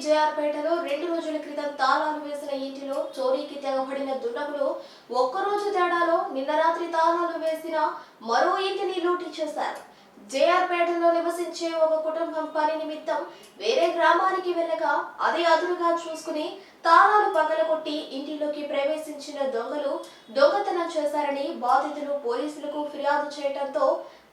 పట్టణంలోని జేఆర్పేటలో రెండు రోజుల క్రితం తాళాలు వేసిన ఇంటిలో చోరీకి తెగబడిన దుండగులు ఒక్కరోజు తేడాలో నిన్న రాత్రి తాళాలు వేసిన మరో ఇంటిని లూటీ చేశారు. జేఆర్పేటలో నివసించే ఒక కుటుంబం పని నిమిత్తం వేరే గ్రామానికి వెళ్ళగా అదే అదునుగా చూసుకుని తాళాలు పగలగొట్టి ఇంటిలోకి ప్రవేశించిన దొంగలు దొంగతనం చేశారని బాధితులు పోలీసులకు ఫిర్యాదు చేయడంతో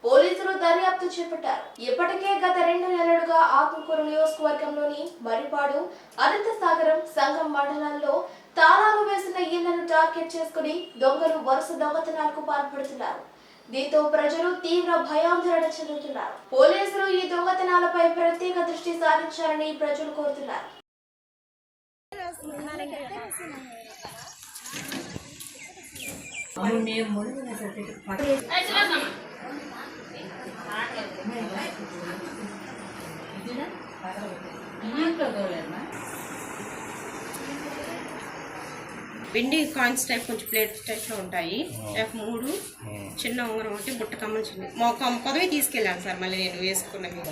పోలీసులు దర్యాప్తు చేపట్టారు. ఇప్పటికే గత రెండు నెలలుగా ఆత్మకూరు నియోజకవర్గంలోని మరిపాడు అనంతసాగరం సంఘం మండలాల్లో తాళాలు వేసిన ఇళ్ళను టార్గెట్ చేసుకుని దొంగలు వరుస దొంగతనాలకు పాల్పడుతున్నారు. దీంతో ప్రజలు తీవ్ర భయాందోళన చెందుతున్నారు. పోలీసులు ఈ దొంగతనాలపై ప్రత్యేక దృష్టి సారించాలని ప్రజలు కోరుతున్నారు. పిండి కాయిన్స్ టైప్ కొంచెం ప్లేట్ టైప్లో ఉంటాయి. ఎఫ్ మూడు చిన్న ఉంగరం ఒకటి బుట్ట కమ్మలు చిన్న. మొక్క పదవి తీసుకెళ్ళాను సార్ మళ్ళీ నేను వేసుకున్నవి.